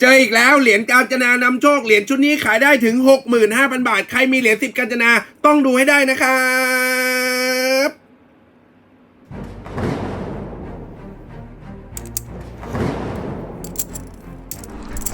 เจออีกแล้วเหรียญกาญจนานำโชคเหรียญชุดนี้ขายได้ถึง 65,000 บาท ใครมีเหรียญสิบกาญจนาต้องดูให้ได้นะครับ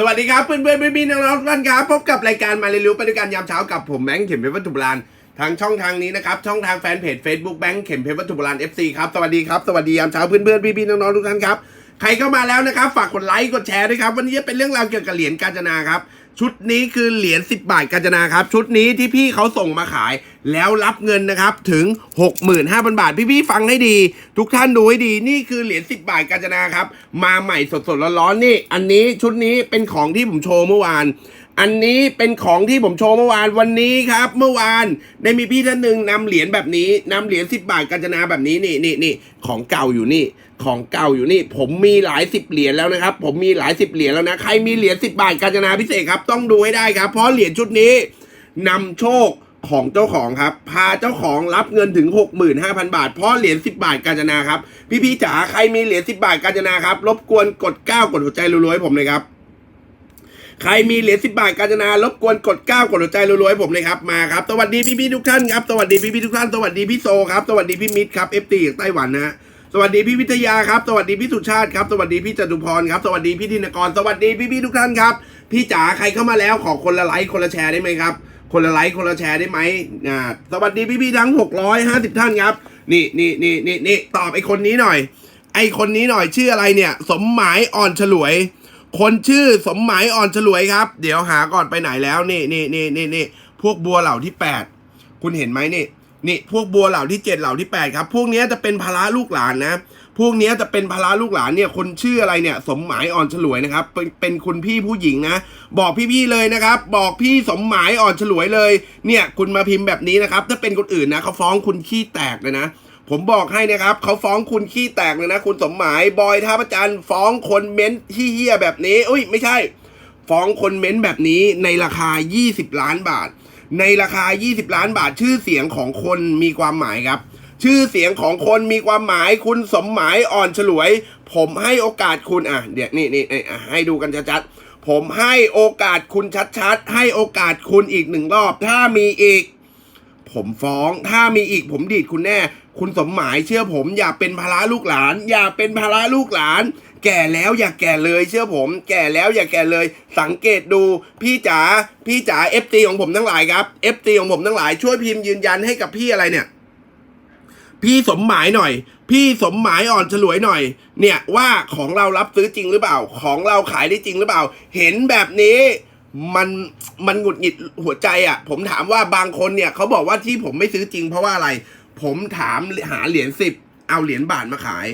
สวัสดีครับเพื่อนเพื่อนพี่พี่น้องๆทุกท่านครับพบกับรายการมาเรียนรู้ไปด้วยกันยามเช้ากับผมแบงค์เข็มเพชรวัตถุโบราณทางช่องทางนี้นะครับช่องทางแฟนเพจ Facebook แบงค์เข็มเพชรวัตถุโบราณ FC ครับสวัสดีครับสวัสดียามเช้าเพื่อนเพื่อนพี่พี่น้องๆทุกท่านครับใครเข้ามาแล้วนะครับฝากกดไลค์กดแชร์ด้วยครับวันนี้จะเป็นเรื่องราวเกี่ยวกับเหรียญกาญจนาครับ ชุดนี้คือเหรียญ 10 บาทกาญจนาครับ ชุดนี้ที่พี่เขาส่งมาขาย แล้วรับเงินนะครับถึง 65,000 บาท พี่ๆฟังให้ดี ทุกท่านดูให้ดีนี่คือเหรียญ 10 บาทกาญจนาครับ มาใหม่สดๆร้อนๆนี่ อันนี้ชุดนี้เป็นของที่ผมโชว์เมื่อวาน อันนี้เป็นของที่ผมโชว์เมื่อวานวันนี้ครับ เมื่อวานได้มีพี่ท่านหนึ่งนำเหรียญแบบนี้นำเหรียญ10 บาทกาญจนาแบบนี้นี่นี่นี่ของเก่าอยู่นี่ ของเก่าอยู่นี่ ผมมีหลายสิบเหรียญแล้วนะครับ ผมมีหลายสิบเหรียญแล้วนะ ใครมีเหรียญ10บบาทกาญจนาพิเศษครับ ต้องดูให้ได้ครับ เพราะเหรียญชุดนี้นำโชคของเจ้าของครับ พาเจ้าของรับเงินถึง 65,000 บาท เพราะเหรียญ10 บาทกาญจนาครับ พี่ๆจ๋าใครมีเหรียญ10 บาทกาญจนาครับ รบกวนกด 9 กดหัวใจรัวๆให้ผมเลยครับ ใครมีเหรียญสิบบาทกาญจนารบกวนกดเก้ากดหัวใจรัวๆให้ผมเลยครับ มาครับ สวัสดีพี่พี่ๆทุกท่านครับ สวัสดีพี่พี่ๆทุกท่าน สวัสดีพี่โซครับ สวัสดีพี่มิตรครับเอฟตีจากไต้หวันนะฮะ สวัสดีพี่วิทยาครับ สวัสดีพี่สุชาติครับ สวัสดีพี่จตุพรครับ สวัสดีพี่ธินกร สวัสดีพี่พี่ๆทุกท่านครับ พี่จ๋าใครเข้ามาแล้วขอคนละไลค์คนละแชร์ได้ไหมครับ คนละไลค์คนละแชร์ได้ไหมอ่า สวัสดีพี่พี่ๆทั้ง 650 ท่านครับ นี่นี่นี่นี่นี่ตอบไอ้คนนี้หน่อย ไอ้คนนี้หน่อยชื่ออะไรเนี่ย สมหมายอ่อนฉลวย คนชื่อสมหมายอ่อนฉลวยครับ เดี๋ยวหาก่อนไปไหนแล้ว นี่นี่นี่นี่นี่พวกบัวเหล่าที่แปดคุณเห็นไหมนี่ นี่พวกบัวเหล่าที่เจ็ดเหล่าที่แปดครับ พวกนี้จะเป็นภาระลูกหลานนะ พวกนี้จะเป็นภาระลูกหลานเนี่ยคนชื่ออะไรเนี่ย สมหมายอ่อนฉลวยนะครับ เป็นเป็นคุณพี่ผู้หญิงนะ บอกพี่ๆเลยนะครับ บอกพี่สมหมายอ่อนฉลวยเลย เนี่ยคุณมาพิมพ์แบบนี้นะครับ ถ้าเป็นคนอื่นนะเขาฟ้องคุณขี้แตกเลยนะผมบอกให้นะครับเขาฟ้องคุณขี้แตกเลยนะ คุณสมหมายบอยท่าประจันทร์ฟ้องคนเม้นที่เฮี้ยแบบนี้ อุ้ยไม่ใช่ ฟ้องคนเม้นแบบนี้ในราคา 20 ล้านบาท ในราคา 20 ล้านบาทชื่อเสียงของคนมีความหมายครับ ชื่อเสียงของคนมีความหมายคุณสมหมายอ่อนฉลวย ผมให้โอกาสคุณอะเดี๋ยวนี่นี่ให้ดูกันชัดๆผมให้โอกาสคุณชัดๆ ให้โอกาสคุณอีกหนึ่งรอบ ถ้ามีอีก ผมฟ้องถ้ามีอีกผมดีดคุณแน่ คุณสมหมายเชื่อผมอย่าเป็นภาระลูกหลาน อย่าเป็นภาระลูกหลาน แก่แล้วอย่าแก่เลยเชื่อผม แก่แล้วอย่าแก่เลย สังเกตดูพี่จ๋าพี่จ๋าเอฟตีของผมทั้งหลายครับเอฟตีของผมทั้งหลายช่วยพิมพ์ยืนยันให้กับพี่อะไรเนี่ย พี่สมหมายหน่อย พี่สมหมายอ่อนฉลวยหน่อย เนี่ยว่าของเรารับซื้อจริงหรือเปล่า ของเราขายได้จริงหรือเปล่า เห็นแบบนี้มันมันหงุดหงิดหัวใจอะ่ะ ผมถามว่าบางคนเนี่ยเขาบอกว่าที่ผมไม่ซื้อจริงเพราะว่าอะไร ผมถามหาเหรียญสิบเอาเหรียญบาทมาขาย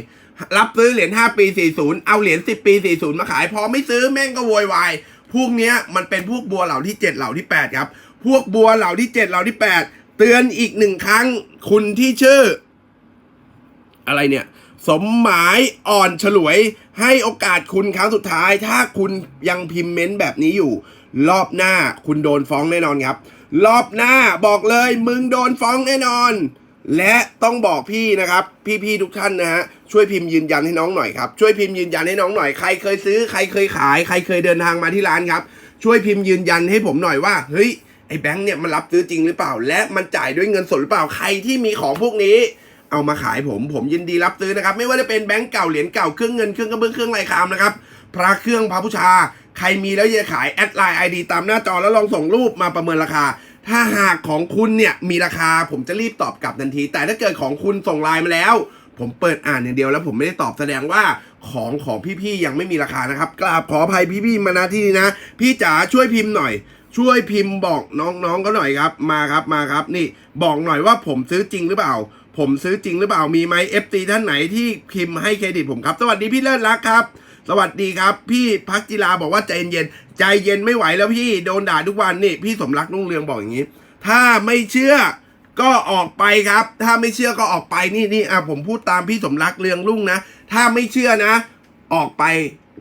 รับซื้อเหรียญห้าปีสี่ศูนย์เอาเหรียญสิบปีสี่ศูนย์มาขาย พอไม่ซื้อแม่งก็โวยวาย พวกเนี้ยมันเป็นพวกบัวเหล่าที่เจ็ดเหล่าที่แปดครับ พวกบัวเหล่าที่เจ็ดเหล่าที่แปดเตือนอีกหนึ่งครั้ง คุณที่ชื่อ อะไรเนี่ย สมหมายอ่อนฉลวย ให้โอกาสคุณครั้งสุดท้าย ถ้าคุณยังพิมพ์เม้นแบบนี้อยู่ รอบหน้าคุณโดนฟ้องแน่นอนครับ รอบหน้าบอกเลยมึงโดนฟ้องแน่นอน และต้องบอกพี่นะครับ พี่ๆทุกท่านนะฮะช่วยพิมพ์ยืนยันให้น้องหน่อยครับช่วยพิมพ์ยืนยันให้น้องหน่อยใครเคยซื้อใครเคยขายใครเคยเดินทางมาที่ร้านครับ ช่วยพิมพ์ยืนยันให้ผมหน่อยว่าเฮ้ยไอ้แบงค์เนี่ยมันรับซื้อจริงหรือเปล่า และมันจ่ายด้วยเงินสดหรือเปล่าใครที่มีของพวกนี้ เอามาขายผมผมยินดีรับซื้อนะครับ ไม่ว่าจะเป็นแบงก์เก่าเหรียญเก่าเครื่องเงินเครื่องกระเบื้องเครื่องลายคามนะครับพระเครื่องพระพุชา ใครมีแล้วจะขายแอดไลน์ไอดีตามหน้าจอแล้วลองส่งรูปมาประเมินราคา ถ้าหากของคุณเนี่ยมีราคาผมจะรีบตอบกลับทันที แต่ถ้าเกิดของคุณส่งไลน์มาแล้ว ผมเปิดอ่านอย่างเดียวแล้วผมไม่ได้ตอบแสดงว่าของของพี่ๆยังไม่มีราคานะครับกราบขออภัยพี่ๆมาณที่นี้นะ พี่จ๋าช่วยพิมพ์หน่อย ช่วยพิมพ์บอกน้องๆก็หน่อยครับมาครับมาครับนี่บอกหน่อยว่าผมซื้อจริงหรือเปล่าผมซื้อจริงหรือเปล่ามีไหม FT ท่านไหนที่พิมพ์ให้เครดิตผมครับ สวัสดีพี่เลิศรักครับ สวัสดีครับ พี่พักจิลาบอกว่าใจเย็นๆใจเย็นไม่ไหวแล้วพี่โดนด่าทุกวันนี่พี่สมรักนุ่งเรืองบอกอย่างนี้ ถ้าไม่เชื่อก็ออกไปครับ ถ้าไม่เชื่อก็ออกไปนี่นี่อะผมพูดตามพี่สมรักเรืองรุ่งนะถ้าไม่เชื่อนะ ออกไป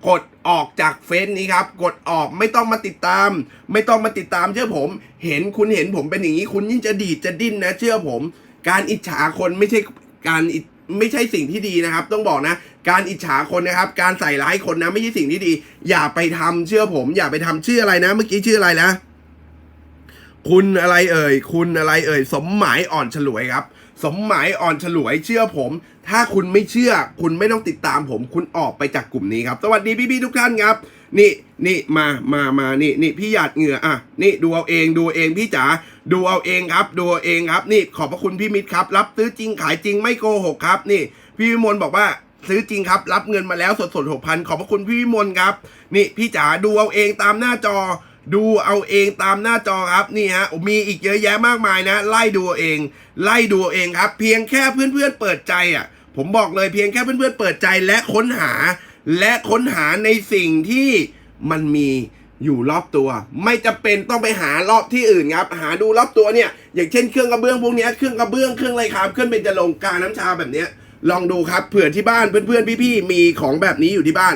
กดออกจากเฟซนี้ครับ กดออกไม่ต้องมาติดตาม ไม่ต้องมาติดตามเชื่อผม เห็นคุณเห็นผมเป็นอย่างนี้คุณยิ่งจะดีดจะดิ้นนะ เชื่อผม การอิจฉาคนไม่ใช่การอิ ไม่ใช่สิ่งที่ดีนะครับ ต้องบอกนะ การอิจฉาคนนะครับ การใส่ร้ายคนนะ ไม่ใช่สิ่งที่ดี อย่าไปทำเชื่อผม อย่าไปทำชื่ออะไรนะ เมื่อกี้ชื่ออะไรนะ คุณอะไรเอ่ย คุณอะไรเอ่ย สมหมายอ่อนฉลวยครับ สมหมายอ่อนฉลวยเชื่อผม ถ้าคุณไม่เชื่อ คุณไม่ต้องติดตามผม คุณออกไปจากกลุ่มนี้ครับ สวัสดีพี่ๆทุกท่านครับ นี่นี่มามามานี่นี่พี่หยาดเหงื่ออะนี่ดูเอาเองดูเองพี่จ๋าดูเอาเองครับ ดูเอาเองครับ นี่ขอบพระคุณพี่มิตรครับ รับซื้อจริงขายจริงไม่โกหกครับ นี่ พี่วิมลบอกว่าซื้อจริงครับ รับเงินมาแล้วสดสดหกพันขอบพระคุณพี่วิมลครับ นี่พี่จ๋าดูเอาเองตามหน้าจอ ดูเอาเองตามหน้าจอครับนี่ฮะมีอีกเยอะแยะมากมายนะ ไล่ดูเอง ไล่ดูเอาเองครับ เพียงแค่เพื่อนๆเปิดใจอะผมบอกเลยเพียงแค่เพื่อนๆเปิดใจและค้นหา และค้นหาในสิ่งที่มันมีอยู่รอบตัว ไม่จำเป็นต้องไปหารอบที่อื่นครับ หาดูรอบตัวเนี่ย อย่างเช่นเครื่องกระเบื้องพวกนี้เครื่องกระเบื้องเครื่องอะไรครับเครื่องเป็นจะลงกาน้ำชาแบบเนี้ยลองดูครับเผื่อที่บ้านเพื่อนๆพี่ๆมีของแบบนี้อยู่ที่บ้าน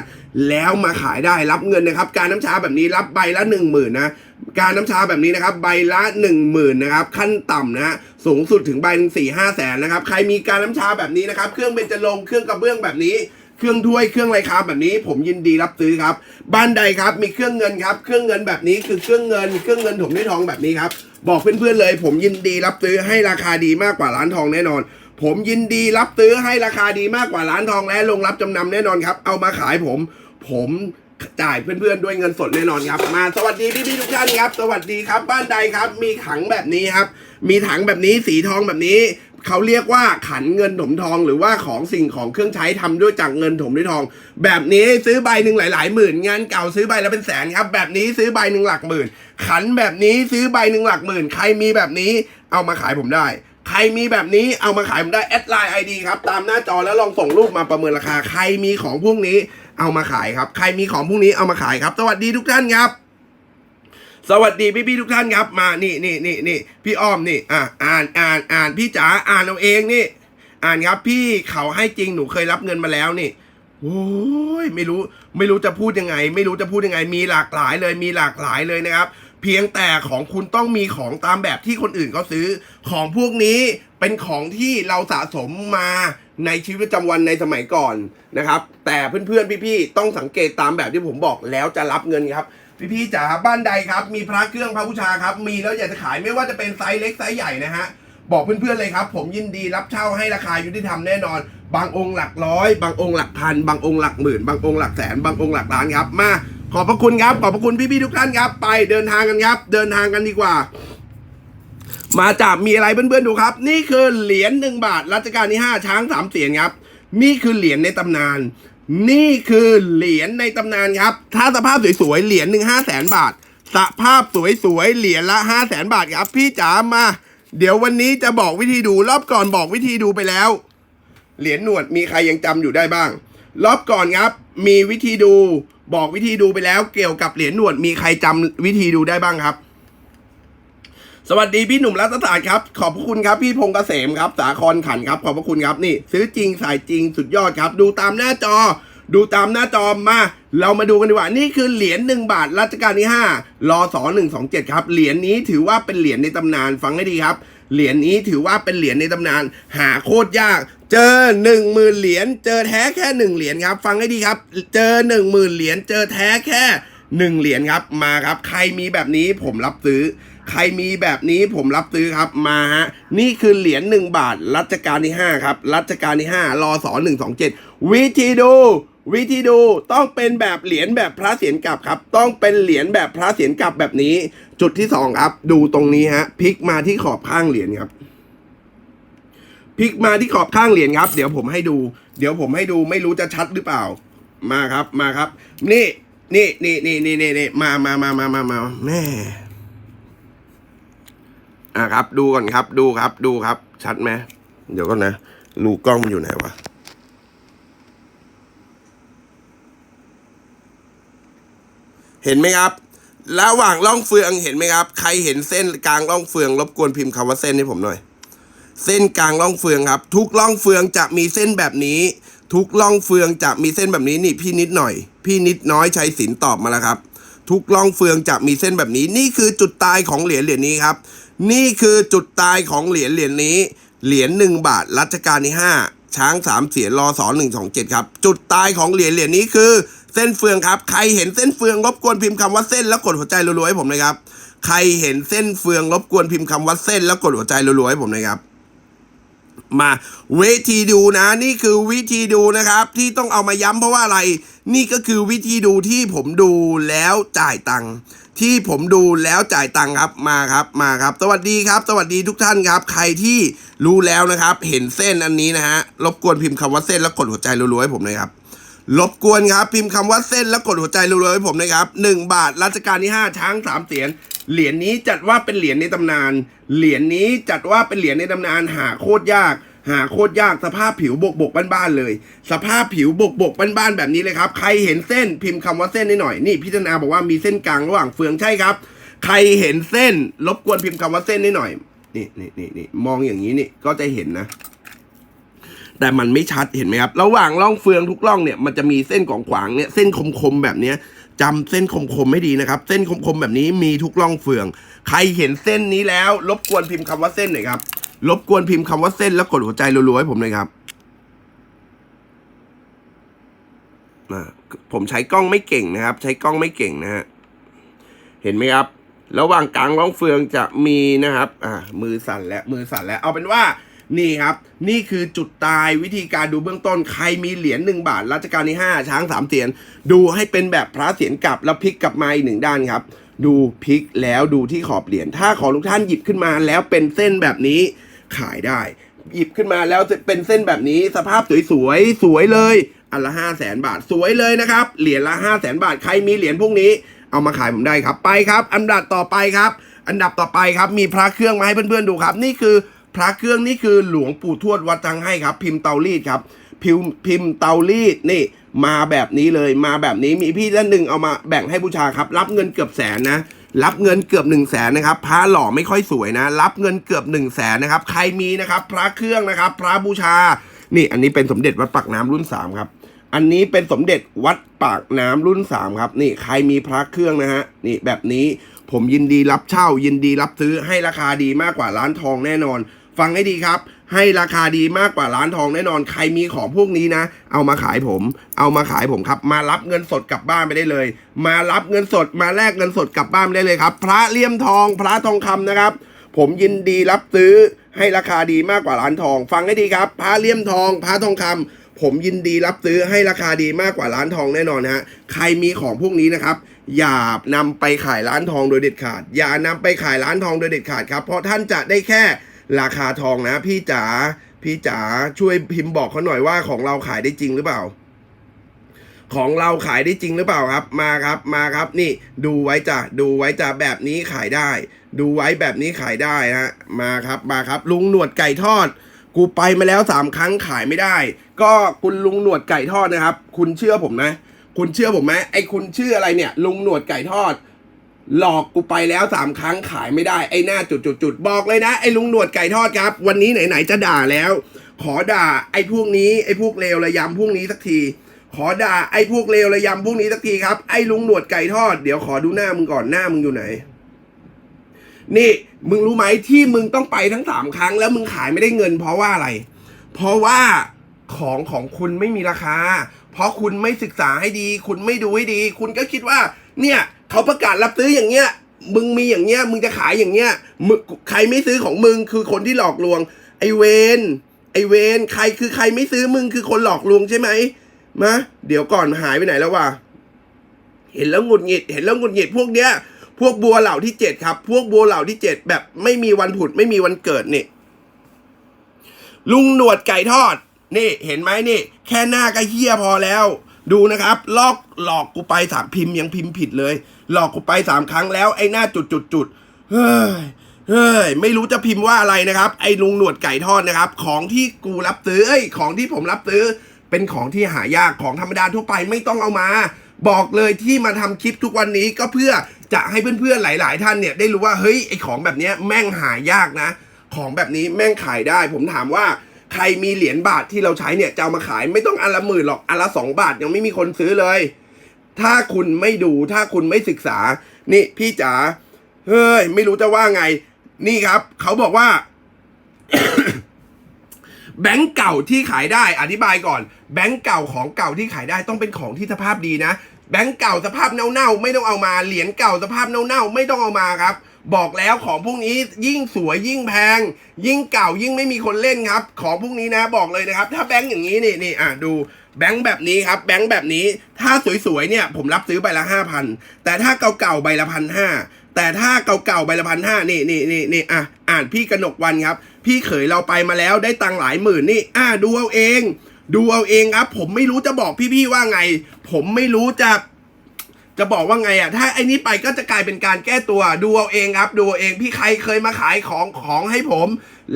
แล้วมาขายได้รับเงินนะครับ การน้ำชาแบบนี้รับใบละหนึ่งหมื่นนะการน้ำชาแบบนี้นะครับใบละหนึ่งหมื่นนะครับขั้นต่ำนะสูงสุดถึงใบหนึ่งสี่ห้าแสนนะครับใครมีการน้ำชาแบบนี้นะครับเครื่องเบญจรงค์เครื่องกระเบื้องแบบนี้ เครื่องถ้วยเครื่องไรครับแบบนี้ ผมยินดีรับซื้อครับ บ้านใดครับมีเครื่องเงินครับ เครื่องเงินแบบนี้คือเครื่องเงิน เครื่องเงินถมด้วยทองแบบนี้ครับ บอกเพื่อนๆเลย ผมยินดีรับซื้อให้ราคาดีมากกว่าร้านทองแน่นอน ผมยินดีรับซื้อให้ราคาดีมากกว่าร้านทองและลงรับจำนำแน่นอนครับ เอามาขายผม ผมจ่ายเพื่อนๆด้วยเงินสดแน่นอนครับ มาสวัสดีพี่ๆทุกท่านครับ สวัสดีครับ บ้านใดครับ มีถังแบบนี้ครับ มีถังแบบนี้สีทองแบบนี้ เขาเรียกว่าขันเงินถมทอง หรือว่าของสิ่งของเครื่องใช้ทำด้วยจากเงินถมด้วยทอง แบบนี้ซื้อใบหนึ่งหลาย ๆ หมื่นงานเก่าซื้อใบและเป็นแสนครับ แบบนี้ซื้อใบหนึ่งหลักหมื่น ขันแบบนี้ซื้อใบหนึ่งหลักหมื่น ใครมีแบบนี้เอามาขายผมได้ ใครมีแบบนี้เอามาขายผมได้แอดไลน์ไอดีครับตามหน้าจอแล้วลองส่งรูปมาประเมินราคา ใครมีของพวกนี้เอามาขายครับ ใครมีของพวกนี้เอามาขายครับ สวัสดีทุกท่านครับ สวัสดีพี่พี่ๆทุกท่านครับ มานี่นี่นี่นี่พี่อ้อมนี่อะอ่านอ่านอ่านพี่จ๋าอ่านเอาเองนี่ อ่านครับพี่เขาให้จริงหนูเคยรับเงินมาแล้วนี่โอ้ยไม่รู้ไม่รู้จะพูดยังไง ไม่รู้จะพูดยังไง มีหลากหลายเลยมีหลากหลายเลยนะครับ เพียงแต่ของคุณต้องมีของตามแบบที่คนอื่นเขาซื้อ ของพวกนี้เป็นของที่เราสะสมมาในชีวิตประจำวันในสมัยก่อนนะครับ แต่เพื่อนๆพี่ๆต้องสังเกตตามแบบที่ผมบอกแล้วจะรับเงินครับ พี่ๆจ๋าบ้านใดครับ มีพระเครื่องพระบูชาครับ มีแล้วอยากจะขายไม่ว่าจะเป็นไซส์เล็กไซส์ใหญ่นะฮะบอกเพื่อนๆเลยครับ ผมยินดีรับเช่าให้ราคายุติธรรมแน่นอน บางองค์หลักร้อย บางองค์หลักพัน บางองค์หลักหมื่น บางองค์หลักแสน บางองค์หลักล้านครับ มาขอบพระคุณครับ ขอบพระคุณพี่ๆทุกท่านครับ ไปเดินทางกันครับ เดินทางกันดีกว่า มาจากมีอะไรเพื่อนๆดูครับ นี่คือเหรียญหนึ่งบาทรัชกาลที่ห้าช้างสามเสียนครับ นี่คือเหรียญในตำนาน นี่คือเหรียญในตำนานครับ ถ้าสภาพสวยๆ เหรียญหนึ่งห้าแสนบาท สภาพสวยๆ เหรียญละห้าแสนบาทครับ พี่จ๋ามา เดี๋ยววันนี้จะบอกวิธีดู รอบก่อนบอกวิธีดูไปแล้ว เหรียญหนวดมีใครยังจำอยู่ได้บ้าง รอบก่อนครับ มีวิธีดูบอกวิธีดูไปแล้ว เกี่ยวกับเหรียญหนวดมีใครจำวิธีดูได้บ้างครับ สวัสดีพี่หนุ่มรัตศาสตร์ครับ ขอบพระคุณครับพี่พงษ์เกษมครับ สาครขันครับ ขอบพระคุณครับนี่ ซื้อจริงสายจริงสุดยอดครับ ดูตามหน้าจอ ดูตามหน้าจอมา เรามาดูกันดีกว่า นี่คือเหรียญหนึ่งบาทรัชกาลที่ห้ารอสอหนึ่งสองเจ็ดครับ เหรียญนี้ถือว่าเป็นเหรียญในตำนานฟังให้ดีครับ เหรียญนี้ถือว่าเป็นเหรียญในตำนาน หาโคตรยาก เจอหนึ่งหมื่นเหรียญเจอแท้แค่หนึ่งเหรียญครับ ฟังให้ดีครับ เจอหนึ่งหมื่นเหรียญเจอแท้แค่หนึ่งเหรียญครับมาครับ ใครมีแบบนี้ผมรับซื้อ ใครมีแบบนี้ผมรับซื้อครับมาฮะนี่คือเหรียญหนึ่งบาท รัชกาลที่ห้าครับ รัชกาลที่ห้ารอสอหนึ่งสองเจ็ดวิธีดู วิธีดูต้องเป็นแบบเหรียญแบบพระเศียรกลับครับ ต้องเป็นเหรียญแบบพระเศียรกลับแบบนี้ จุดที่สองครับ ดูตรงนี้ฮะพลิกมาที่ขอบข้างเหรียญครับพลิกมาที่ขอบข้างเหรียญครับ เดี๋ยวผมให้ดู เดี๋ยวผมให้ดูไม่รู้จะชัดหรือเปล่า มาครับมาครับ นี่นี่นี่นี่นี่นี่นี่มามามามามามาแม่อะครับ ดูก่อนครับ ดูครับ ดูครับ ชัดไหมเดี๋ยวก่อนนะรูกล้องมันอยู่ไหนวะ เห็นไหมครับ ระหว่างร่องเฟืองเห็นไหมครับ ใครเห็นเส้นกลางร่องเฟือง รบกวนพิมพ์คำว่าเส้นให้ผมหน่อย เส้นกลางร่องเฟืองครับ ทุกร่องเฟืองจะมีเส้นแบบนี้ ทุกร่องเฟืองจะมีเส้นแบบนี้นี่พี่นิดหน่อย พี่นิดน้อยชัยศิลป์ตอบมาแล้วครับ ทุกร่องเฟืองจะมีเส้นแบบนี้ นี่คือจุดตายของเหรียญเหรียญนี้ครับ นี่คือจุดตายของเหรียญเหรียญนี้ เหรียญหนึ่งบาทรัชกาลที่ห้าช้างสามเสียรอสอหนึ่งสองเจ็ดครับ จุดตายของเหรียญเหรียญนี้คือ เส้นเฟืองครับ ใครเห็นเส้นเฟืองรบกวนพิมพ์คำว่าเส้นแล้วกดหัวใจรัวๆให้ผมนะครับ ใครเห็นเส้นเฟืองรบกวนพิมพ์คำว่าเส้นแล้วกดหัวใจรัวๆให้ผมนะครับ มาเวทีดูนะ นี่คือวิธีดูนะครับ ที่ต้องเอามาย้ำเพราะว่าอะไร นี่ก็คือวิธีดูที่ผมดูแล้วจ่ายตังค์ที่ผมดูแล้วจ่ายตังค์ครับมาครับมาครับ สวัสดีครับ สวัสดีทุกท่านครับ ใครที่รู้แล้วนะครับ เห็นเส้นอันนี้นะฮะรบกวนพิมพ์คำว่าเส้นแล้วกดหัวใจรัวๆให้ผมหนะครับ รบกวนครับ พิมพ์คำว่าเส้นแล้วกดหัวใจรัวๆให้ผมนะครับหนึ่งบาทรัชกาลที่ห้าช้างสามเสียนเหรียญนี้จัดว่าเป็นเหรียญในตำนาน เหรียญนี้จัดว่าเป็นเหรียญในตำนานหาโคตรยาก หาโคตรยากสภาพผิวบกบกบ้านๆเลย สภาพผิวบกบกบ้านๆแบบนี้เลยครับ ใครเห็นเส้นพิมพ์คำว่าเส้นให้หน่อย นี่พิจารณาบอกว่ามีเส้นกลางระหว่างเฟืองใช่ครับ ใครเห็นเส้น รบกวนพิมพ์คำว่าเส้นให้หน่อย นี่นี่นี่นี่มองอย่างนี้นี่ก็จะเห็นนะ แต่มันไม่ชัดเห็นไหมครับ ระหว่างร่องเฟืองทุกร่องเนี่ยมันจะมีเส้นของขวางเนี่ยเส้นคมๆแบบนี้จำเส้นคมๆให้ดีนะครับ เส้นคมๆแบบนี้มีทุกร่องเฟือง ใครเห็นเส้นนี้แล้ว รบกวนพิมพ์คำว่าเส้นหน่อยครับรบกวนพิมพ์คำว่าเส้นแล้วกดหัวใจรัวๆให้ผมหน่อยครับผมใช้กล้องไม่เก่งนะครับ ใช้กล้องไม่เก่งนะฮะเห็นไหมครับ ระหว่างกลางร่องเฟืองจะมีนะครับ อ่ามือสั่นและมือสั่นแล้วเอาเป็นว่า นี่ครับ นี่คือจุดตายวิธีการดูเบื้องต้นใครมีเหรียญหนึ่งบาทรัชกาลที่ห้าช้างสามเสียน ดูให้เป็นแบบพระเสียนกลับแล้วพลิกกลับมาอีกหนึ่งด้านครับ ดูพลิกแล้วดูที่ขอบเหรียญถ้าของทุกท่านหยิบขึ้นมาแล้วเป็นเส้นแบบนี้ขายได้ หยิบขึ้นมาแล้วจะเป็นเส้นแบบนี้สภาพสวยๆสวยเลยอันละห้าแสนบาทสวยเลยนะครับ เหรียญละห้าแสนบาทใครมีเหรียญพวกนี้เอามาขายผมได้ครับไปครับ อันดับต่อไปครับ อันดับต่อไปครับมีพระเครื่องมาให้เพื่อนๆดูครับ นี่คือ พระเครื่องนี่คือหลวงปู่ทวดวัดจังให้ครับ พิมพ์เตารีดครับ พิมพ์พิมพ์เตารีดนี่ มาแบบนี้เลยมาแบบนี้มีพี่ท่านหนึ่งเอามาแบ่งให้บูชาครับ รับเงินเกือบแสนนะรับเงินเกือบ1นึ่งแสนนะครับพระหล่อไม่ค่อยสวยนะ รับเงินเกือบ1นึ่งแสนนะครับ ใครมีนะครับ พระเครื่องนะครับ พระบูชา นี่ อันนี้เป็นสมเด็จวัดปากน้ำรุ่นสามครับอันนี้เป็นสมเด็จวัดปากน้ำรุ่นสามครับนี่ใครมีพระเครื่องนะฮะนี่แบบนี้ผมยินดีรับเช่า ยินดีรับซื้อให้ราคาดีมากกว่าร้านทองแน่นอน ฟังให้ดีครับ ให้ราคาดีมากกว่าร้านทองแน่นอน ใครมีของพวกนี้นะ เอามาขายผม เอามาขายผมครับ มารับเงินสดกลับบ้านไปได้เลย มารับเงินสดมาแลกเงินสดกลับบ้านไปได้เลยครับ พระเลี่ยมทอง พระทองคำนะครับ ผมยินดีรับซื้อให้ราคาดีมากกว่าร้านทอง ฟังให้ดีครับ พระเลี่ยมทอง พระทองคำผมยินดีรับซื้อให้ราคาดีมากกว่าร้านทองแน่นอนนะฮะ ใครมีของพวกนี้นะครับอย่านำไปขายร้านทองโดยเด็ดขาด อย่านำไปขายร้านทองโดยเด็ดขาดครับ เพราะท่านจะได้แค่ ราคาทองนะ พี่จ๋าพี่จ๋าช่วยพิมพ์บอกเขาหน่อยว่าของเราขายได้จริงหรือเปล่า ของเราขายได้จริงหรือเปล่าครับ มาครับมาครับนี่ ดูไว้จ้ะดูไว้จ้ะแบบนี้ขายได้ ดูไว้แบบนี้ขายได้ฮะมาครับมาครับ ลุงหนวดไก่ทอด กูไปมาแล้วสามครั้งขายไม่ได้ ก็คุณลุงหนวดไก่ทอดนะครับ คุณเชื่อผมนะ คุณเชื่อผมไหมไอ้คุณชื่ออะไรเนี่ย ลุงหนวดไก่ทอด หลอกกูไปแล้วสามครั้งขายไม่ได้ไอ้หน้าจุดจุดจุดบอกเลยนะ ไอ้ลุงหนวดไก่ทอดครับ วันนี้ไหนๆจะด่าแล้ว ขอด่าไอ้พวกนี้ไอ้พวกเลวระยำพวกนี้สักที ขอด่าไอ้พวกเลวระยำพวกนี้สักทีครับไอ้ลุงหนวดไก่ทอดเดี๋ยวขอดูหน้ามึงก่อนหน้ามึงอยู่ไหน นี่มึงรู้ไหมที่มึงต้องไปทั้งสามครั้ง แล้วมึงขายไม่ได้เงิน เพราะว่าอะไร เพราะว่าของของคุณไม่มีราคา เพราะคุณไม่ศึกษาให้ดี คุณไม่ดูให้ดี คุณก็คิดว่า เนี่ย เขาประกาศรับซื้ออย่างเงี้ย มึงมีอย่างเงี้ย มึงจะขายอย่างเงี้ยมึงใครไม่ซื้อของมึงคือคนที่หลอกลวง ไอเวนไอเวนใครคือใครไม่ซื้อมึงคือคนหลอกลวงใช่ไหมมาเดี๋ยวก่อนหายไปไหนแล้ววะเห็นแล้วหงุดหงิด เห็นแล้วหงุดหงิดพวกเนี้ย พวกบัวเหล่าที่เจ็ดครับ พวกบัวเหล่าที่เจ็ดแบบไม่มีวันผุดไม่มีวันเกิดนี่ลุงหนวดไก่ทอด นี่ เห็นไหมนี่ แค่หน้าก็เฮี้ยพอแล้ว ดูนะครับลอกหลอกกูไปสามพิมพ์ยังพิมพ์ผิดเลย หลอกกูไปสามครั้งแล้วไอ้หน้าจุดจุดจุดเฮ้ยเฮ้ยไม่รู้จะพิมพ์ว่าอะไรนะครับ ไอ้ลุงหนวดไก่ทอดนะครับ ของที่กูรับซื้อเอ้ยของที่ผมรับซื้อ เป็นของที่หายากของธรรมดาทั่วไปไม่ต้องเอามา บอกเลยที่มาทำคลิปทุกวันนี้ก็เพื่อจะให้เพื่อนๆหลาย ๆ ท่านเนี่ยได้รู้ว่าเฮ้ยไอ้ของแบบเนี้ยแม่งหายากนะ ของแบบนี้แม่งขายได้ ผมถามว่า ใครมีเหรียญบาทที่เราใช้เนี่ยจะเอามาขายไม่ต้องอันละหมื่นหรอกอันละสองบาทยังไม่มีคนซื้อเลย ถ้าคุณไม่ดูถ้าคุณไม่ศึกษา นี่พี่จ๋าเฮ้ย ไม่รู้จะว่าไง นี่ครับ เขาบอกว่า แบงก์เก่าที่ขายได้อธิบายก่อน แบงก์เก่าของเก่าที่ขายได้ต้องเป็นของที่สภาพดีนะแบงก์เก่าสภาพเน่าๆไม่ต้องเอามาเหรียญเก่าสภาพเน่าๆไม่ต้องเอามาครับบอกแล้วของพวกนี้ยิ่งสวยยิ่งแพง ยิ่งเก่ายิ่งไม่มีคนเล่นครับ ของพวกนี้นะบอกเลยนะครับ ถ้าแบงก์อย่างนี้นี่นี่อะดูแบงก์แบบนี้ครับแบงก์แบบนี้ถ้าสวยๆเนี่ยผมรับซื้อใบละห้าพันแต่ถ้าเก่าๆใบละพันห้าแต่ถ้าเก่าๆใบละพันห้านี่นี่นี่นี่อะอ่านพี่กนกวันครับ พี่เขยเราไปมาแล้วได้ตังหลายหมื่นนี่อะดูเอาเอง ดูเอาเองครับ ผมไม่รู้จะบอกพี่ๆว่าไง ผมไม่รู้จะ จะบอกว่าไงอะถ้าไอ้นี้ไปก็จะกลายเป็นการแก้ตัวดูเอาเองครับ ดูเอาเองพี่ใครเคยมาขายของของให้ผม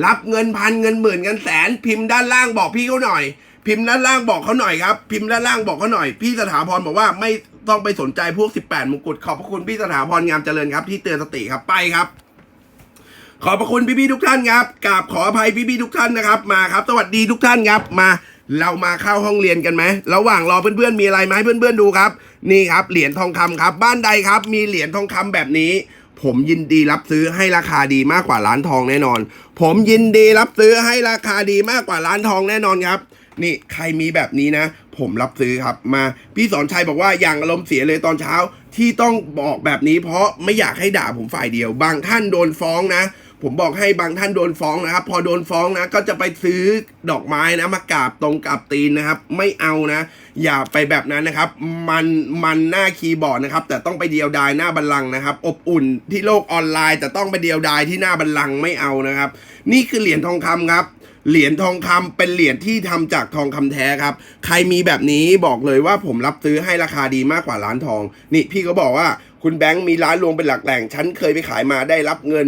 รับเงินพันเงินหมื่นเงินแสน พิมพ์ด้านล่างบอกพี่เขาหน่อย พิมพ์ด้านล่างบอกเขาหน่อยครับ พิมพ์ด้านล่างบอกเขาหน่อย พี่สถาพรบอกว่าไม่ต้องไปสนใจพวก 18มงกุฎขอบพระคุณพี่สถาพรงามเจริญครับที่เตือนสติครับไปครับ ขอบพระคุณพี่ๆทุกท่านครับกราบขออภัยพี่ๆทุกท่านนะครับ มาครับ สวัสดีทุกท่านครับมา เรามาเข้าห้องเรียนกันไหมระหว่างรอเพื่อนๆมีอะไรไหมเพื่อนๆดูครับ นี่ครับเหรียญทองคำครับ บ้านใดครับ มีเหรียญทองคำแบบนี้ ผมยินดีรับซื้อให้ราคาดีมากกว่าร้านทองแน่นอน ผมยินดีรับซื้อให้ราคาดีมากกว่าร้านทองแน่นอนครับ นี่ใครมีแบบนี้นะ ผมรับซื้อครับมาพี่สอนชัยบอกว่าอย่างอารมณ์เสียเลยตอนเช้าที่ต้องบอกแบบนี้เพราะไม่อยากให้ด่าผมฝ่ายเดียว บางท่านโดนฟ้องนะ ผมบอกให้บางท่านโดนฟ้องนะครับ พอโดนฟ้องนะ ก็จะไปซื้อดอกไม้นะ มากราบตรงกับตีนนะครับ ไม่เอานะ อย่าไปแบบนั้นนะครับ มันมันหน้าคีย์บอร์ดนะครับ แต่ต้องไปเดียวดายหน้าบัลลังนะครับ อบอุ่นที่โลกออนไลน์ แต่ต้องไปเดียวดายที่หน้าบัลลังไม่เอานะครับ นี่คือเหรียญทองคำครับเหรียญทองคำเป็นเหรียญที่ทำจากทองคำแท้ครับ ใครมีแบบนี้บอกเลยว่าผมรับซื้อให้ราคาดีมากกว่าร้านทอง นี่พี่ก็บอกว่า คุณแบงค์มีร้านรวงเป็นหลักแหล่ง ฉันเคยไปขายมาได้รับเงิน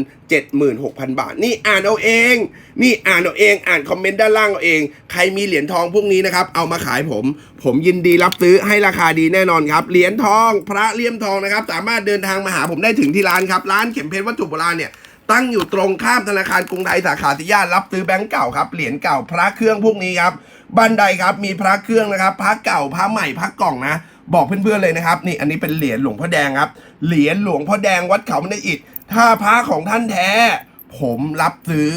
76,000 บาท นี่อ่านเอาเอง นี่อ่านเอาเอง อ่านคอมเมนต์ด้านล่างเอาเอง ใครมีเหรียญทองพวกนี้นะครับ เอามาขายผม ผมยินดีรับซื้อให้ราคาดีแน่นอนครับ เหรียญทอง พระเลี่ยมทองนะครับ สามารถเดินทางมาหาผมได้ถึงที่ร้านครับ ร้านเข็มเพชรวัตถุโบราณเนี่ยตั้งอยู่ตรงข้ามธนาคารกรุงไทยสาขาสิยารับซื้อแบงก์เก่าครับ เหรียญเก่าพระเครื่องพวกนี้ครับ บันไดครับ มีพระเครื่องนะครับ พระเก่า พระใหม่ พระกล่องนะ บอกเพื่อนๆเลยนะครับ นี่อันนี้เป็นเหรียญหลวงพ่อแดงครับ เหรียญหลวงพ่อแดงวัดเขาพนอิฐถ้าพระของท่านแท้ ผมรับซื้อ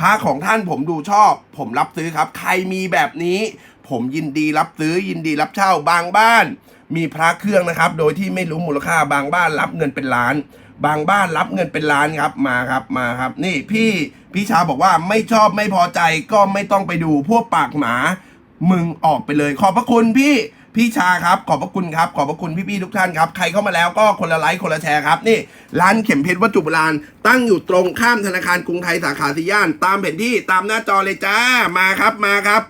พระของท่านผมดูชอบ ผมรับซื้อครับ ใครมีแบบนี้ ผมยินดีรับซื้อยินดีรับเช่าบางบ้าน มีพระเครื่องนะครับ โดยที่ไม่รู้มูลค่าบางบ้านรับเงินเป็นล้าน บางบ้านรับเงินเป็นล้านครับมาครับมาครับ นี่พี่พี่ชาบอกว่าไม่ชอบไม่พอใจก็ไม่ต้องไปดูพวกปากหมา มึงออกไปเลย ขอบพระคุณพี่ พี่ชาครับขอบพระคุณครับขอบพระคุณพี่ๆทุกท่านครับใครเข้ามาแล้วก็คนละไลค์คนละแชร์ครับนี่ร้านเข็มเพชรวัตถุโบราณตั้งอยู่ตรงข้ามธนาคารกรุงไทยสาขาสิย่าน ตามแผนที่ตามหน้าจอเลยจ้ามาครับมาครับ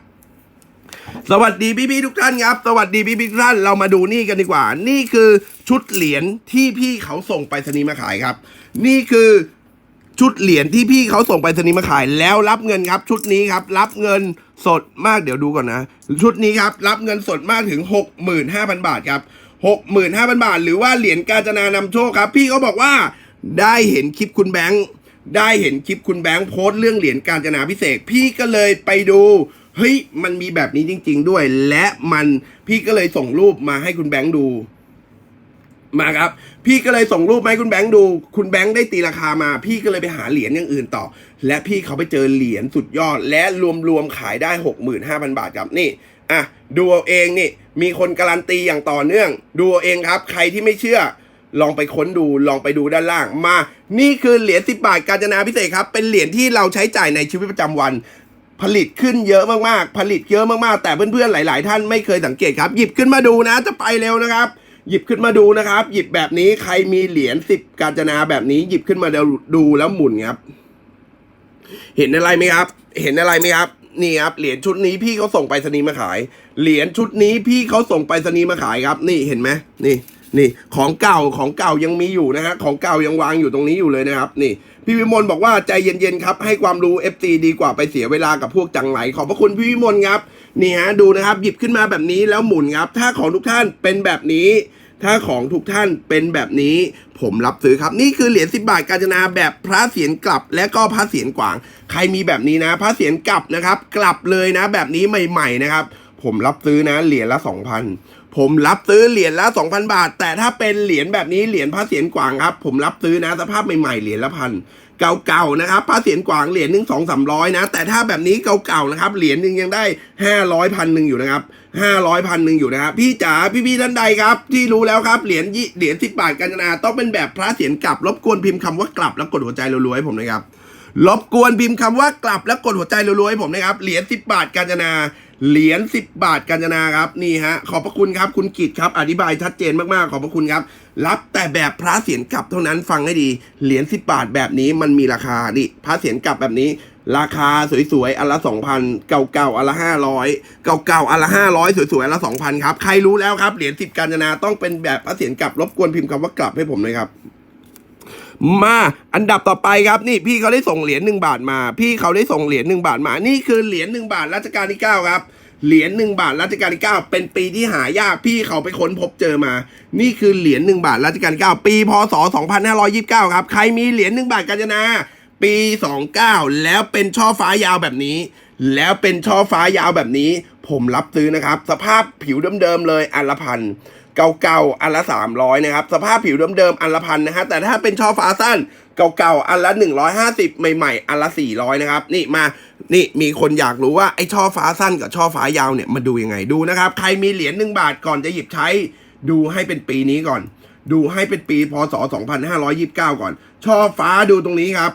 สวัสดีพี่ๆทุกท่านครับ สวัสดีพี่ๆทุกท่านเรามาดูนี่กันดีกว่า นี่คือชุดเหรียญที่พี่เขาส่งไปรษณีย์มาขายครับ นี่คือ ชุดเหรียญที่พี่เขาส่งไปรษณีย์มาขายแล้วรับเงินครับ ชุดนี้ครับ รับเงินสดมากเดี๋ยวดูก่อนนะ ชุดนี้ครับรับเงินสดมากถึง 65,000 บาทครับ 65,000 บาท หรือว่าเหรียญกาญจนานำโชคครับ พี่เขาบอกว่าได้เห็นคลิปคุณแบงค์ได้เห็นคลิปคุณแบงค์โพสต์เรื่องเหรียญกาญจนาพิเศษพี่ก็เลยไปดูเฮ้ยมันมีแบบนี้จริง ๆ ด้วย และมันพี่ก็เลยส่งรูปมาให้คุณแบงค์ดู มาครับ พี่ก็เลยส่งรูปมาให้คุณแบงค์ดู คุณแบงค์ได้ตีราคามา พี่ก็เลยไปหาเหรียญอย่างอื่นต่อ และพี่เขาไปเจอเหรียญสุดยอด และรวมๆขายได้ 65,000 บาทครับนี่อะดูเอาเองนี่มีคนการันตีอย่างต่อเนื่อง ดูเอาเองครับ ใครที่ไม่เชื่อ ลองไปค้นดูลองไปดูด้านล่างมา นี่คือเหรียญ10 บาทกาญจนาพิเศษครับ เป็นเหรียญที่เราใช้จ่ายในชีวิตประจำวัน ผลิตขึ้นเยอะมากๆ ผลิตเยอะมากๆ แต่เพื่อนๆหลาย ๆ ท่านไม่เคยสังเกตครับ หยิบขึ้นมาดูนะจะไปเร็วนะครับ หยิบขึ้นมาดูนะครับ หยิบแบบนี้ใครมีเหรียญสิบกาญจนาแบบนี้ หยิบขึ้นมาดูแล้วหมุนครับ เห็นอะไรไหมครับ เห็นอะไรไหมครับนี่ครับเหรียญชุดนี้พี่เขาส่งไปสนีมาขาย เหรียญชุดนี้พี่เขาส่งไปสนีมาขายครับ นี่เห็นไหมนี่ นี่ของเก่าของเก่ายังมีอยู่นะฮะของเก่ายังวางอยู่ตรงนี้อยู่เลยนะครับ นี่ พี่วิมลบอกว่าใจเย็นๆครับ ให้ความรู้ FT ดีกว่าไปเสียเวลากับพวกจังไหลขอบพระคุณพี่วิมลครับนี่ฮะดูนะครับ หยิบขึ้นมาแบบนี้แล้วหมุนครับ ถ้าของทุกท่านเป็นแบบนี้ ถ้าของทุกท่านเป็นแบบนี้ ผมรับซื้อครับ นี่คือเหรียญ10บาทกาญจนาแบบพระเสียรกลับ และก็พระเสียรกวาง ใครมีแบบนี้นะ พระเสียรกลับนะครับ กลับเลยนะ แบบนี้ใหม่ ๆนะครับผมรับซื้อนะเหรียญละ2,000 ผมรับซื้อเหรียญละ 2,000 บาท แต่ถ้าเป็นเหรียญแบบนี้เหรียญพระเสียรกวางครับ ผมรับซื้อนะสภาพใหม่ๆเหรียญละพันเก่าๆนะครับพระเสียรกวางเหรียญหนึ่งสองสามร้อยนะ แต่ถ้าแบบนี้เก่าๆนะครับเหรียญหนึ่งยังได้ห้าร้อยพันหนึ่งอยู่นะครับห้าร้อยพันหนึ่งอยู่นะครับพี่จ๋าพี่ๆท่านใดครับ ที่รู้แล้วครับเหรียญยี่เหรียญสิบบาทกาญจนาต้องเป็นแบบพระเสียรกลับรบกวนพิมพ์คำว่ากลับแล้วกดหัวใจรัวๆให้ผมนะครับรบกวนพิมพ์คำว่ากลับแล้วกดหัวใจรัวๆให้ผมนะครับเหรียญสิบบาทกาญจนา เหรียญสิบบาทกาญจนาครับนี่ฮะขอบพระคุณครับคุณกิตครับอธิบายชัดเจนมากๆ ขอบพระคุณครับ รับแต่แบบพระเสียรกลับเท่านั้นฟังให้ดีเหรียญสิบบาทแบบนี้มันมีราคาดิพระเสียรกลับแบบนี้ ราคาสวยๆอันละสองพันเก่าๆอันละห้าร้อยเก่าๆอันละห้าร้อยสวยๆอันละสองพันครับใครรู้แล้วครับเหรียญสิบกาญจนาต้องเป็นแบบพระเสียรกลับรบกวนพิมพ์คำว่ากลับให้ผมหน่อยครับ มาอันดับต่อไปครับนี่พี่เขาได้ส่งเหรียญหนึ่งบาทมา พี่เขาได้ส่งเหรียญหนึ่งบาทมา นี่คือเหรียญหนึ่งบาทรัชกาลที่เก้าครับเหรียญหนึ่งบาทรัชกาลที่เก้าเป็นปีที่หายากพี่เขาไปค้นพบเจอมา นี่คือเหรียญหนึ่งบาทรัชกาลที่เก้าปีพศสองพันห้าร้อยิบเก้าครับใครมีเหรียญหนึ่งบาทกาญจนาปีสองเก้าแล้วเป็นช่อฟ้ายาวแบบนี้ แล้วเป็นช่อฟ้ายาวแบบนี้ ผมรับซื้อนะครับ สภาพผิวเดิมๆเลยอันละพัน เก่าๆ อันละ 300 นะครับ สภาพผิวเดิมๆ อันละพันนะฮะ แต่ถ้าเป็นช่อฟ้าสั้นเก่าๆ อันละ 150 ใหม่ๆ อันละ 400 นะครับ นี่มา นี่มีคนอยากรู้ว่าไอ้ช่อฟ้าสั้นกับช่อฟ้ายาวเนี่ยมาดูยังไงดูนะครับ ใครมีเหรียญ1บาทก่อนจะหยิบใช้ ดูให้เป็นปีนี้ก่อน ดูให้เป็นปีพศ 2529 ก่อน ช่อฟ้าดูตรงนี้ครับ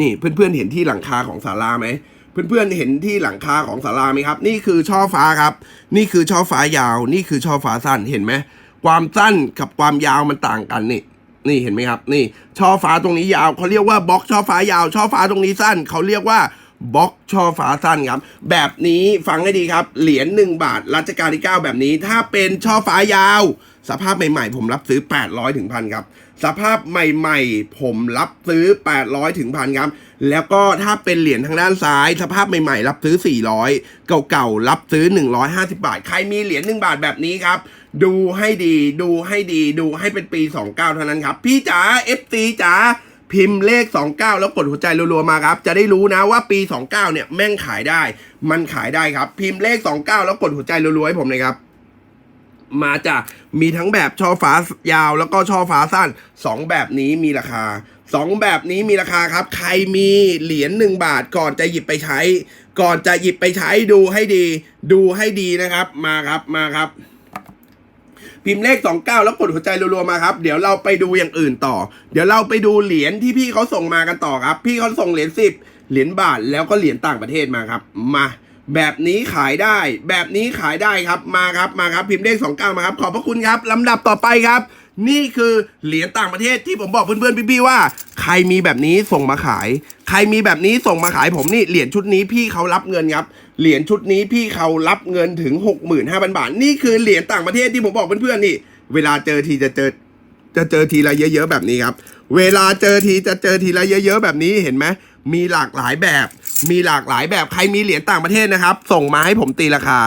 นี่เพื่อนๆเห็นที่หลังคาของศาลาไหม เพื่อนๆเห็นที่หลังคาของศาลาไหมครับ นี่คือช่อฟ้าครับ นี่คือช่อฟ้ายาว นี่คือช่อฟ้าสั้นเห็นไหมความสั้นกับความยาวมันต่างกันนี่นี่เห็นไหมครับ นี่ช่อฟ้าตรงนี้ยาวเขาเรียกว่าบล็อกช่อฟ้ายาว ช่อฟ้าตรงนี้สั้นเขาเรียกว่าบล็อกช่อฟ้าสั้นครับ แบบนี้ฟังให้ดีครับ เหรียญหนึ่งบาทรัชกาลที่9แบบนี้ ถ้าเป็นช่อฟ้ายาว สภาพใหม่ๆ ผมรับซื้อ 800ถึงพันครับ สภาพใหม่ๆ ผมรับซื้อ 800ถึงพันครับ แล้วก็ถ้าเป็นเหรียญทางด้านซ้าย สภาพใหม่ๆ รับซื้อ 400 เก่าๆ รับซื้อ 150 บาท ใครมีเหรียญ1บาทแบบนี้ครับ ดูให้ดี ดูให้ดี ดูให้เป็นปี 29 เท่านั้นครับ พี่จ๋า FC จ๋าพิมพ์เลข 29 แล้วกดหัวใจรัวๆมาครับ จะได้รู้นะว่าปี 29 เนี่ยแม่งขายได้ มันขายได้ครับ พิมพ์เลข 29 แล้วกดหัวใจรัวๆให้ผมเลยครับ มาจากมีทั้งแบบช่อฟ้ายาวแล้วก็ช่อฟ้าสั้นสองแบบนี้มีราคาสองแบบนี้มีราคาครับ ใครมีเหรียญหนึ่งบาทก่อนจะหยิบไปใช้ ก่อนจะหยิบไปใช้ดูให้ดี ดูให้ดีนะครับมาครับมาครับ พิมพ์เลข 29 แล้วกดหัวใจรัวๆมาครับ เดี๋ยวเราไปดูอย่างอื่นต่อ เดี๋ยวเราไปดูเหรียญที่พี่เขาส่งมากันต่อครับ พี่เขาส่งเหรียญ10เหรียญบาทแล้วก็เหรียญต่างประเทศมาครับมา แบบนี้ขายได้ แบบนี้ขายได้ครับมาครับมาครับพิมพ์เลข29มาครับ ขอบพระคุณครับลำดับต่อไปครับ นี่คือเหรียญต่างประเทศที่ผมบอกเพื่อนๆพี่ๆว่า ใครมีแบบนี้ส่งมาขาย ใครมีแบบนี้ส่งมาขายผมนี่เหรียญชุดนี้พี่เขารับเงินครับเหรียญชุดนี้พี่เขารับเงินถึง 65,000 บาท นี่คือเหรียญต่างประเทศที่ผมบอกเพื่อนๆนี่ เวลาเจอทีจะเจอจะเจอทีละเยอะๆแบบนี้ครับ เวลาเจอทีจะเจอทีละเยอะๆแบบนี้เห็นไหมมีหลากหลายแบบ มีหลากหลายแบบใครมีเหรียญต่างประเทศนะครับ ส่งมาให้ผมตีราคา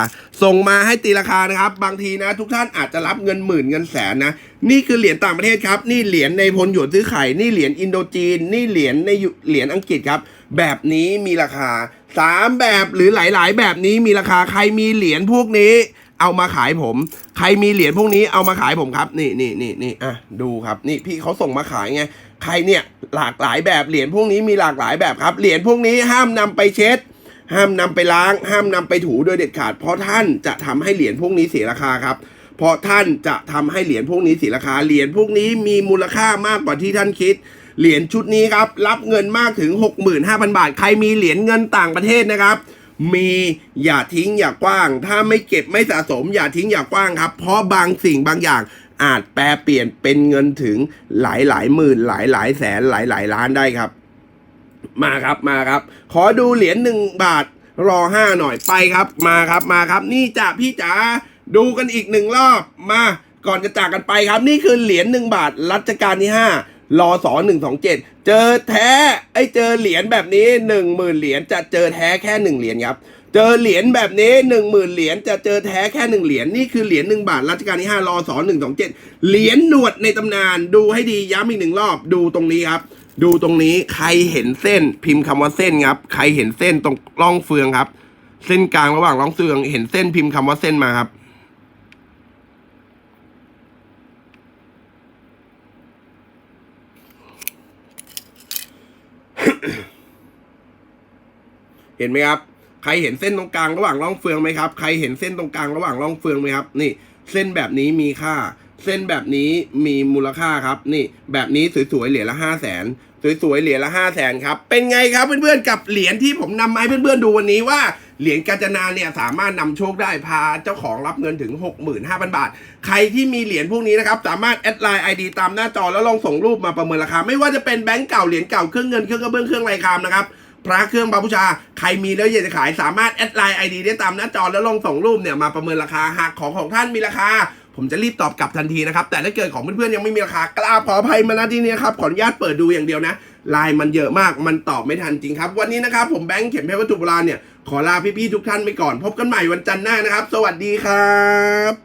ส่งมาให้ตีราคานะครับ บางทีนะ ทุกท่านอาจจะรับเงินหมื่นเงินแสนนะ นี่คือเหรียญต่างประเทศครับ นี่เหรียญในพลหยวนซื้อไข่ นี่เหรียญอินโดจีน นี่เหรียญในเหรียญอังกฤษครับ แบบนี้มีราคาสามแบบหรือหลาย ๆ แบบนี้มีราคาใครมีเหรียญพวกนี้ เอามาขายผม ใครมีเหรียญพวกนี้เอามาขายผมครับ นี่นี่นี่นี่อะดูครับ นี่พี่เขาส่งมาขายไง ใครเนี่ยหลากหลายแบบเหรียญพวกนี้มีหลากหลายแบบครับ เหรียญพวกนี้ห้ามนำไปเช็ด ห้ามนำไปล้าง ห้ามนำไปถูโดยเด็ดขาด เพราะท่านจะทำให้เหรียญพวกนี้เสียราคาครับ เพราะท่านจะทำให้เหรียญพวกนี้เสียราคา เหรียญพวกนี้มีมูลค่ามากกว่าที่ท่านคิด เหรียญชุดนี้ครับรับเงินมากถึง 65,000 บาท ใครมีเหรียญเงินต่างประเทศนะครับมีอย่าทิ้งอย่ากว้าง ถ้าไม่เก็บไม่สะสมอย่าทิ้งอย่ากว้างครับ เพราะบางสิ่งบางอย่าง อาจแปลเปลี่ยนเป็นเงินถึงหลายหลายหมื่นหลายหลายแสนหลายหลายล้านได้ครับ มาครับมาครับ ขอดูเหรียญหนึ่งบาทรอห้าหน่อยไปครับมาครับมาครับ นี่จ้ะพี่จ๋าดูกันอีกหนึ่งรอบมาก่อนจะจากกันไปครับ นี่คือเหรียญหนึ่งบาทรัชกาลที่ห้ารอสอหนึ่งสองเจ็ดเจอแท้ไอ้เจอเหรียญแบบนี้หนึ่งหมื่นเหรียญจะเจอแท้แค่หนึ่งเหรียญครับ เจอเหรียญแบบนี้หนึ่งหมื่นเหรียญจะเจอแท้แค่หนึ่งเหรียญนี่คือเหรียญหนึ่งบาทรัชกาลที่ห้ารอสอหนึ่งสองเจ็ดเหรียญหนวดในตำนานดูให้ดีย้ำอีกหนึ่งรอบดูตรงนี้ครับ ดูตรงนี้ใครเห็นเส้นพิมพ์คำว่าเส้นครับ ใครเห็นเส้นตรงร่องเฟืองครับ เส้นกลางระหว่างร่องเฟืองเห็นเส้นพิมพ์คำว่าเส้นมาครับเห็นไหมครับ ใครเห็นเส้นตรงกลางระหว่างร่องเฟืองไหมครับ ใครเห็นเส้นตรงกลางระหว่างร่องเฟืองไหมครับ นี่ เส้นแบบนี้มีค่า เส้นแบบนี้มีมูลค่าครับ นี่ แบบนี้สวยๆเหรียญละห้าแสนสวยๆเหรียญละห้าแสนครับ เป็นไงครับเพื่อนๆกับเหรียญที่ผมนำมาให้เพื่อนๆดูวันนี้ว่าเหรียญกาญจนาเนี่ยสามารถนำโชคได้พาเจ้าของรับเงินถึง 65,000 บาท ใครที่มีเหรียญพวกนี้นะครับ สามารถแอดไลน์ไอดีตามหน้าจอแล้วลองส่งรูปมาประเมินราคา ไม่ว่าจะเป็นแบงก์เก่าเหรียญเก่าเครื่องเงินเครื่องกระเบื้องเครื่องไรคามนะครับ พระเครื่องบาบูชา ใครมีแล้วอยากจะขายสามารถแอดไลน์ไอดีได้ตามหน้าจอแล้วลงส่งรูปเนี่ยมาประเมินราคาหากของของท่านมีราคา ผมจะรีบตอบกลับทันทีนะครับ แต่ถ้าเกิดของเพื่อนๆยังไม่มีราคากล้าขออภัยมาณที่นี้ครับขออนุญาตเปิดดูอย่างเดียวนะไลน์มันเยอะมากมันตอบไม่ทันจริงครับ วันนี้นะครับผมแบงค์เข็มเพชรวัตถุโบราณเนี่ยขอลาพี่ๆทุกท่านไปก่อน พบกันใหม่วันจันทร์หน้านะครับ สวัสดีครับ